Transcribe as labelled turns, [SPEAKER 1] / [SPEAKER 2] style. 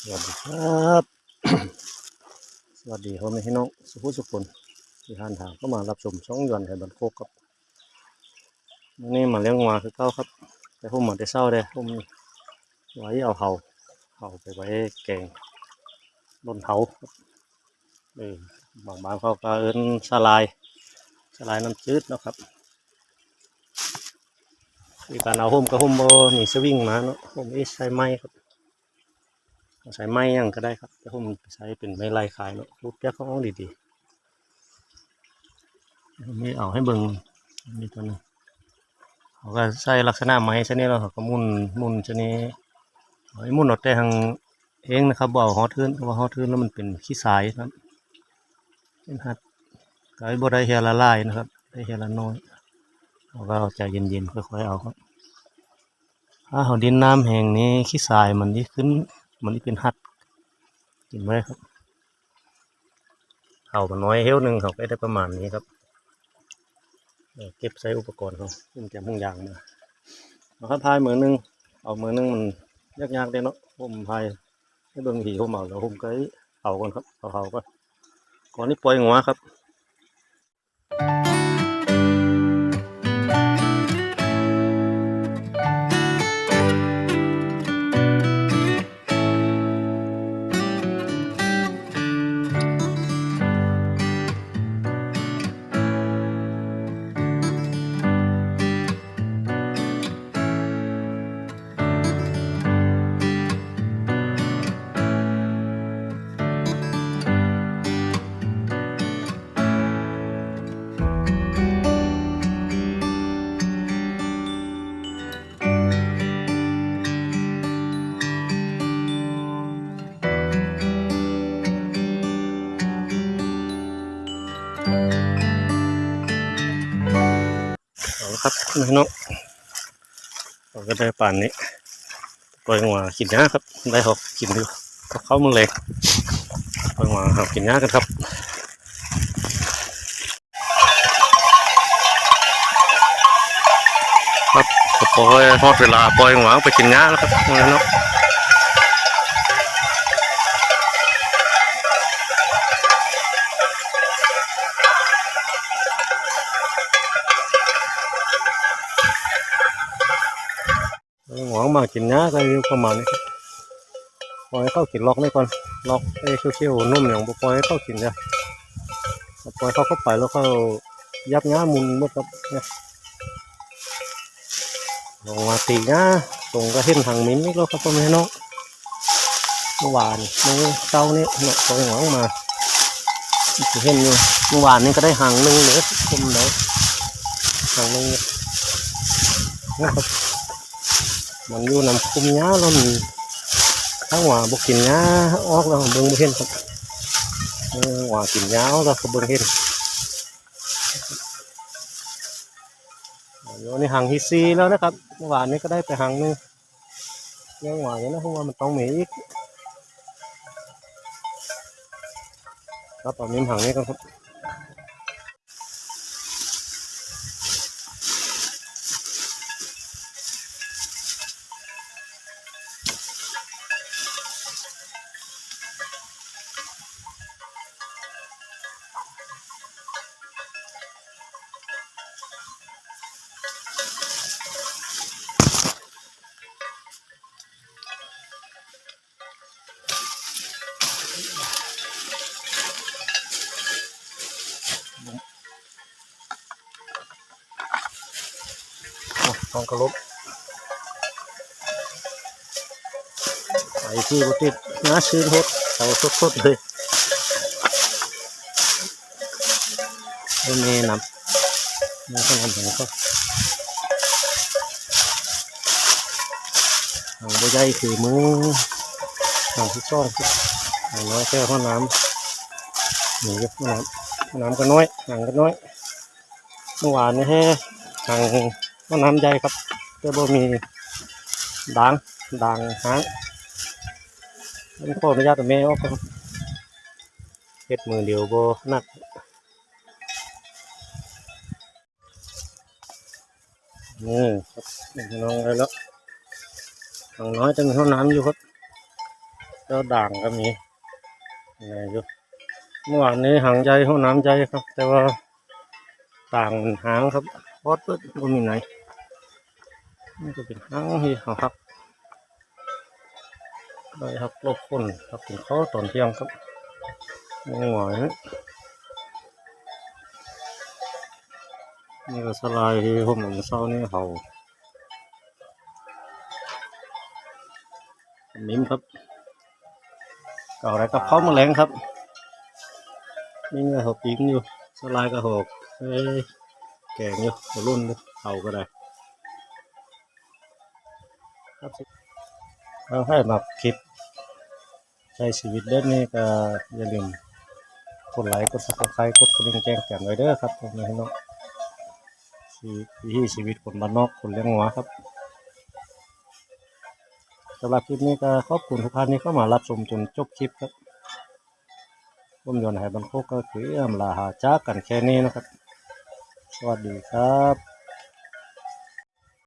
[SPEAKER 1] สวัสดีครับ สวัสดีพ่อแม่พี่น้องสุภุสุคนที่ทานทางเข้ามารับชมช่องยวนไทยบันโคกครับวันนี้มาเลี้ยงวัวคือเก้าครับ แต่ผมมาได้เศร้าเลยผมไว้เอาเห่าเห่าไปไว้แกงบนเถาเออบางบ้านเขาก็เอิ้นสลายสลายน้ำจืดนะครับมีการเอาห่มกับห่มโบมีสวิงมาเนาะผมไม่ใช้ไม้ครับ ใช้ไม้ยังก็ได้ครับแต่ผมใช้เป็นไม้ลายขายเนาะรูปแยกเขาเอาดีๆไม่เอาให้เบิ่งนี่ตัวหนึงเขาก็ใส่ลักษณะไม้ชนิดเราก็มุนมุนชนิดเอาให้มุนอาแต่ทางเองนะครับบ่เอาฮอทืนเพราะว่าฮอทืนแล้วมันเป็นขี้สายนะครับเป็นหัดก็ให้บ่ได้เฮละลายนะครับได้เฮละน้อยเราก็เอาใจเย็นๆค่อยๆเอาครับถ้าเขาดินน้ำแห้งนี้ขี้สายมันที่ขึ้น มันนี่เป็นหัดกินไหมครับเขามันน้อยเฮลหนึ่งเขาก็ได้ประมาณนี้ครับเออเก็บใช้อุปกรณ์เขาผมจะมุ่งยางมาเอาครับพายมือหนึงเอามือหนึงมันยากยากๆเลยเนาะผมพายให้เบิ่งหีผมเอาแล้วผมก็เอาก่อนครับเอาเขาก่อนก่อนนี้ปล่อยหัวครับ ครับพี่น้องเราก็ได้ป่านนี้ปล่อยหัวกินหญ้าครับ ได้หอกกินดูกับข้าเมึงเลยปล่อยหัวหากินหญ้ากันครับครับปล่อยทอดเวลาปล่อยหัวไปกินหญ้าแล้วครับพี่น้อง หัวมากินหญ้าก็อยู่ประมาณนี้ปล่อยให้เข้ากินล็อกนี่ก่อนล็อกไอ้เชี่ยวๆนุ่มอย่างปล่อยให้เข้ากินจ้ะปล่อยเขาเข้าไปแล้วเขายับหญ้ามุนมดครับเนี่ยลงมาตีนะตรงก็เห็นทางมิ้นนี่แล้วครับพ่อแม่น้องเมื่อวานเมื่อเช้านี้เนาะตรงหลังมาจะเห็นอยู่เมื่อวานนี้ก็ได้หางนึ่งเหลยคุมเลยหางนึงเนี่ยนะครับ มันอยู่นำคุ้มหญ้าแล้วมันทั้งหว่าบกินหญ้าออกแล้วเบิ่งบ่เห็นครับหว่ากินหญ้าออกแล้วก็เบิ่งเห็นโยนี่หางฮีซีแล้วนะครับเมื่อวานนี้ก็ได้ไปหางนึงยังหวานอยู่นะเพราะว่ามันต้องมีอีกครับเอามิ้หางนี้กันครับ โอ้ทองกระลบไปที่บติดน้าชื่นหดเขาสดๆเลยเริ่มมีน้ำนี่ก็น้ำของเขาหางใหญ่คือมือหางที่ซ่องหางน้อยแค่ห้องน้ำหนีอยู่ห้องน้ำห้องน้ำก็น้อยหางก็น้อยเมื่อวานนี้ให้หาง ห้องน้ำใหญ่ครับแต่บ่มีด่างด่างหางนี่พ่อไม่ยากแต่แม่ออกครับเฮ็ดมือเดียวบ่หนักนี่ครับน้องได้แล้วทางน้อยจะมีห้องน้ำอยู่ครับแล้วด่างก็มีนี่อยู่เมื่อวานนี้หางใจห้องน้ำใจครับ แต่ว่าต่างหางครับพอดเปิดก็มีไหน นี่ก็เป็นหางที่เขาหักได้หักลบคนหักถึงเขาตอนเที่ยงครับงงหวายนะนี่ก็สลายที่ผมหนึ่งเศร้านี่เขามิ้มครับเก่าอะไรกับเขามาแรงครับนี่ก็หกปิ้งอยู่สลายก็หกเอ้ยแก่งอยู่รุ่นเลยเขาก็ได้ ครับเอาให้มาคลิปใช้ชีวิตเด่นนี่ก็อย่าลืมกดไลค์กดซับสไครต์กดกระดิ่งแจ้งเตือนไว้เด้อครับผมพี่น้องชีวิตวิถีชีวิตคนบ้านนอกคนเลี้ยงหัวครับสำหรับคลิปนี้ก็ขอบคุณทุกท่านที่เข้ามารับชมจนจบคลิปครับผมยนต์ให้บรรโคกก็คืออำลาหาจากกันแค่นี้นะครับ สวัสดีครับ